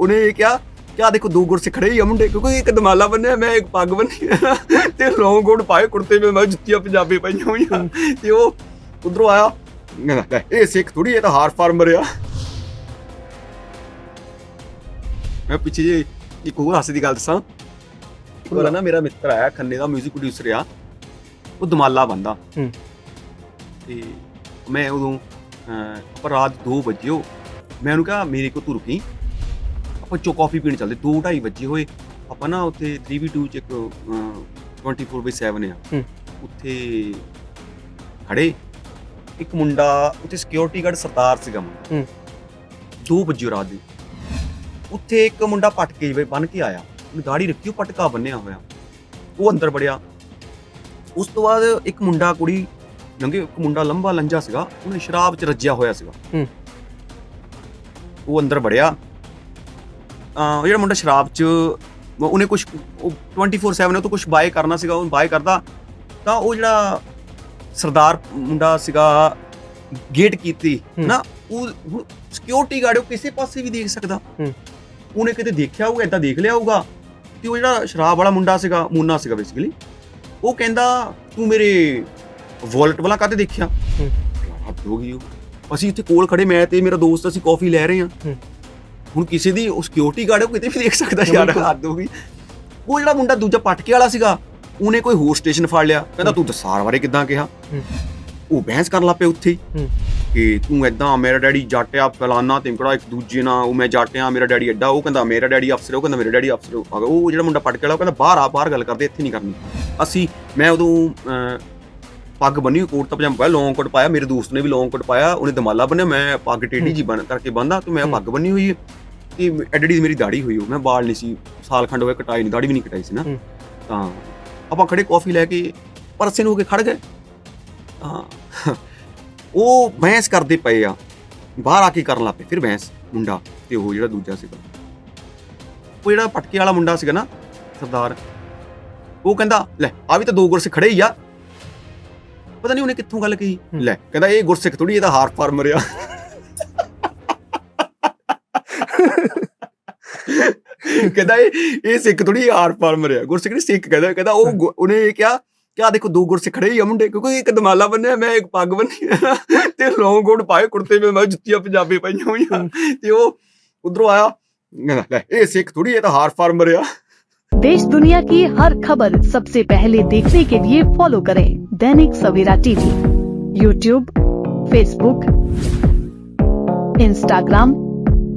ਉਹਨੇ ਇਹ ਕਿਹਾ ਕਿ ਆ ਦੇਖੋ ਦੋ ਗੁਰਸਿੱਖ ਖੜੇ ਹੀ ਆ ਮੁੰਡੇ ਕਿਉਂਕਿ ਇੱਕ ਦਮਾਲਾ ਬੰਨਿਆ ਮੈਂ ਇੱਕ ਪੱਗ ਬੰਨੀ ਤੇ ਲੌਂਗ ਕੋਟ ਪਾਏ ਕੁੜਤੇ ਵਿੱਚ ਮੈਂ ਜੁੱਤੀਆਂ ਪੰਜਾਬੀ ਪਾਈਆਂ ਹੋਈਆਂ। ਤੇ ਉਹ ਉਧਰੋਂ ਆਇਆ ਇਹ ਸਿੱਖ ਥੋੜੀ ਇਹ ਤਾਂ ਹਾਰ ਫਾਰਮਰ ਆ ਮੈਂ ਪਿੱਛੇ ਜੇ ਇੱਕ ਹੋਰ ਹਾਸੇ ਦੀ ਗੱਲ ਦੱਸਾਂ। ਇੱਕ ਵਾਰ ਨਾ ਮੇਰਾ ਮਿੱਤਰ ਆਇਆ ਖੰਨੇ ਦਾ 뮤직 ਪ੍ਰੋਡਿਊਸਰ ਆ। ਉਹ ਦਮਾਲਾ ਬੰਦਾ। ਹੂੰ। ਤੇ ਮੈਂ ਉਦੋਂ ਰਾਤ 2 ਵਜੇ ਮੈਂ ਉਹਨੂੰ ਕਿਹਾ ਮੇਰੇ ਕੋ ਤੁਰ ਪਈ ਆਪਾਂ ਚੋ ਕਾਫੀ ਪੀਣ ਚੱਲਦੇ 2:30 ਵਜੇ ਹੋਏ ਆਪਾਂ ਨਾ ਉੱਥੇ 3v2 ਚ ਇੱਕ ਅਹ, 24/7 ਆ। ਹੂੰ। ਉੱਥੇ ਖੜੇ ਇੱਕ ਮੁੰਡਾ ਉੱਥੇ ਸਿਕਿਉਰਿਟੀ ਗਾਰਡ ਸਰਦਾਰ ਸੀਗਾ ਮੁੰਡਾ। ਹੂੰ। 2 ਵਜੇ ਰਾਤ ਦੀ। ਉੱਥੇ ਇੱਕ ਮੁੰਡਾ ਪਟਕੇ ਜਿਵੇਂ ਬੰਨ ਕੇ ਆਇਆ। ਉਹਨੇ ਦਾੜੀ ਰੱਖੀ ਉਹ ਪਟਕਾ ਬੰਨਿਆ ਹੋਇਆ। ਉਹ ਅੰਦਰ ਵੜਿਆ। ਉਸ ਤੋਂ ਬਾਅਦ ਇੱਕ ਮੁੰਡਾ ਕੁੜੀ ਲੰਘੇ ਇੱਕ ਮੁੰਡਾ ਲੰਬਾ ਲੰਜਾ ਸੀਗਾ। ਉਹਨੇ ਸ਼ਰਾਬ 'ਚ ਰੱਜਿਆ ਹੋਇਆ ਸੀਗਾ। ਹੂੰ। ਉਹ ਅੰਦਰ ਵੜਿਆ। ਅਹ ਜਿਹੜਾ ਮੁੰਡਾ ਸ਼ਰਾਬ 'ਚ ਉਹਨੇ ਕੁਝ 24/7 ਉਹ ਤੋਂ ਕੁਝ ਬਾਏ ਕਰਨਾ ਸੀਗਾ ਉਹ ਬਾਏ ਕਰਦਾ ਤਾਂ ਉਹ ਜਿਹੜਾ ਸਰਦਾਰ ਮੁੰਡਾ ਸੀਗਾ ਗੇਟ ਕੀਤੀ। ਨਾ ਉਹ ਸਿਕਿਉਰਿਟੀ ਗਾਰਡ ਉਹ ਕਿਸੇ ਪਾਸੇ ਵੀ ਦੇਖ ਸਕਦਾ। ਉਹਨੇ ਕਿਤੇ ਦੇਖਿਆ ਹੋਊਗਾ ਏਦਾਂ ਦੇਖ ਲਿਆ ਹੋਊਗਾ ਤੇ ਉਹ ਜਿਹੜਾ ਸ਼ਰਾਬ ਵਾਲਾ ਮੁੰਡਾ ਸੀਗਾ ਮੂਨਾ ਸੀਗਾ ਬੇਸਿਕਲੀ ਉਹ ਕਹਿੰਦਾ ਤੂੰ ਮੇਰੇ ਵਾਲਟ ਵਾਲਾ ਕਾਤੇ ਦੇਖਿਆ ਹੱਦ ਹੋ ਗਈ ਉਹ ਅਸੀਂ ਇੱਥੇ ਕੋਲ ਖੜੇ ਮੈਂ ਤੇ ਮੇਰਾ ਦੋਸਤ ਅਸੀਂ ਕਾਫੀ ਲੈ ਰਹੇ ਹੂੰ। ਹੁਣ ਕਿਸੇ ਦੀ ਉਹ ਸਿਕਿਉਰਿਟੀ ਗਾਰਡ ਉਹ ਕਿਤੇ ਵੀ ਦੇਖ ਸਕਦਾ ਯਾਰ। ਹੱਦ ਹੋ ਗਈ। ਉਹ ਜਿਹੜਾ ਮੁੰਡਾ ਦੂਜਾ ਪਟਕੇ ਵਾਲਾ ਸੀਗਾ ਉਹਨੇ ਕੋਈ ਹੋਰ ਸਟੇਸ਼ਨ ਫੜ ਲਿਆ। ਕਹਿੰਦਾ ਤੂੰ ਦਸਾਰ ਬਾਰੇ ਕਿੱਦਾਂ ਕਿਹਾ। ਉਹ ਬਹਿਸ ਕਰਨ ਲੱਗ ਪਏ ਉੱਥੇ ਹੀ। ਕਿ ਤੂੰ ਐਦਾਂ ਮੇਰਾ ਡੈਡੀ ਜੱਟ ਆ ਫਲਾਨਾ ਤਿੰਕੜਾ ਇੱਕ ਦੂਜੇ ਨਾਲ ਉਹ ਮੈਂ ਜੱਟ ਆ ਮੇਰਾ ਡੈਡੀ ਐਡਾ ਉਹ ਕਹਿੰਦਾ ਮੇਰਾ ਡੈਡੀ ਅਫਸਰ ਉਹ ਕਹਿੰਦਾ ਮੇਰਾ ਡੈਡੀ ਅਫਸਰ ਉਹ ਜਿਹੜਾ ਮੁੰਡਾ ਪਟਕੇ ਵਾਲਾ ਉਹ ਕਹਿੰਦਾ ਬਾਹਰ ਆ ਬਾਹਰ ਗੱਲ ਕਰਦੇ ਇੱਥੇ ਨਹੀਂ ਕਰਨੀ। ਅਸੀਂ ਮੈਂ ਉਦੋਂ ਪੱਗ ਬੰਨੀ ਕੋਟ ਤਾਂ ਪਜਾਮਾ ਪਾਇਆ ਲੌਂਗ ਕੋਟ ਪਾਇਆ ਮੇਰੇ ਦੋਸਤ ਨੇ ਵੀ ਲੌਂਗ ਕੋਟ ਪਾਇਆ ਉਹਨੇ ਦਮਾਲਾ ਬੰਨਿਆ ਮੈਂ ਪੱਗ ਟੇਢੀ ਜੀ ਬਣ ਕਰਕੇ ਬੰਨਦਾ ਤੇ ਮੈਂ। ਪੱਗ ਬੰਨੀ ਹੋਈ ਹੈ। ਤੇ ਐਡੀ ਦੀ ਮੇਰੀ ਦਾੜੀ ਹੋਈ ਹੋ ਮੈਂ ਬਾਲ ਨਹੀਂ ਸੀ ਸਾਲ ਖੰਡ ਹੋਇਆ ਕਟਾਈ ਨਹੀਂ ਦਾੜੀ ਵੀ ਨਹੀਂ ਕਟਾਈ ਸੀ ਨਾ। ਤਾਂ ਆਪਾਂ ਖੜੇ ਕਾਫੀ ਲੈ ਕੇ ਪਰਸੇ ਨੂੰ ਹੋ ਕੇ ਖੜ ਗਏ। ਤਾਂ ਉਹ ਬਹਿਸ ਕਰਦੇ ਪਏ ਆ। ਬਾਹਰ ਆ ਕੇ ਕਰਨ ਲੱਗ ਪਏ ਫਿਰ ਬਹਿਸ ਮੁੰਡਾ ਤੇ ਉਹ ਜਿਹੜਾ ਦੂਜਾ ਸੀਗਾ। ਉਹ ਜਿਹੜਾ ਪਟਕੇ ਵਾਲਾ ਮੁੰਡਾ ਸੀਗਾ ਨਾ ਸਰਦਾਰ ਉਹ ਕਹਿੰਦਾ ਲੈ ਆ ਵੀ ਤਾਂ ਦੋ ਗੁਰਸਿੱਖ ਖੜੇ ਹੀ ਆ। ਪਤਾ ਨਹੀਂ ਉਹਨੇ ਕਿੱਥੋਂ ਗੱਲ ਕਹੀ। ਲੈ ਕਹਿੰਦਾ ਇਹ ਗੁਰਸਿੱਖ ਥੋੜੀ ਇਹ ਤਾਂ ਹਾਰ ਫਾਰਮਰ ਆ ਕਹਿੰਦਾ ਇਹ ਇਹ ਸਿੱਖ ਥੋੜੀ ਹਾਰ ਫਾਰਮਰ ਆ ਗੁਰਸਿੱਖ ਨਹੀਂ ਸਿੱਖ ਕਹਿੰਦਾ ਕਹਿੰਦਾ ਉਹ ਗੁ- ਉਹਨੇ ਇਹ ਕਿਹਾ ਕਿ ਆ ਦੇਖੋ ਦੋ ਗੁਰਸਿੱਖ ਖੜੇ ਹੀ ਆ ਮੁੰਡੇ ਕਿਉਂਕਿ ਇੱਕ ਦਮਾਲਾ ਬੰਨਿਆ ਮੈਂ ਇੱਕ ਪੱਗ ਬੰਨੀ ਆ ਤੇ ਲੌਂਗ ਕੋਟ ਪਾਏ ਕੁੜਤੇ ਵਿੱਚ ਮੈਂ ਜੁੱਤੀਆਂ ਪੰਜਾਬੀ ਪਾਈਆਂ ਹੋਈਆਂ ਤੇ ਉਹ ਉਧਰੋਂ ਆਇਆ ਕਹਿੰਦਾ ਲੈ ਇਹ ਸਿੱਖ ਥੋੜੀ ਇਹ ਤਾਂ ਹਾਰ ਫਾਰਮਰ ਆ देश दुनिया की हर खबर सबसे पहले देखने के लिए फॉलो करें Dainik Savera TV YouTube Facebook Instagram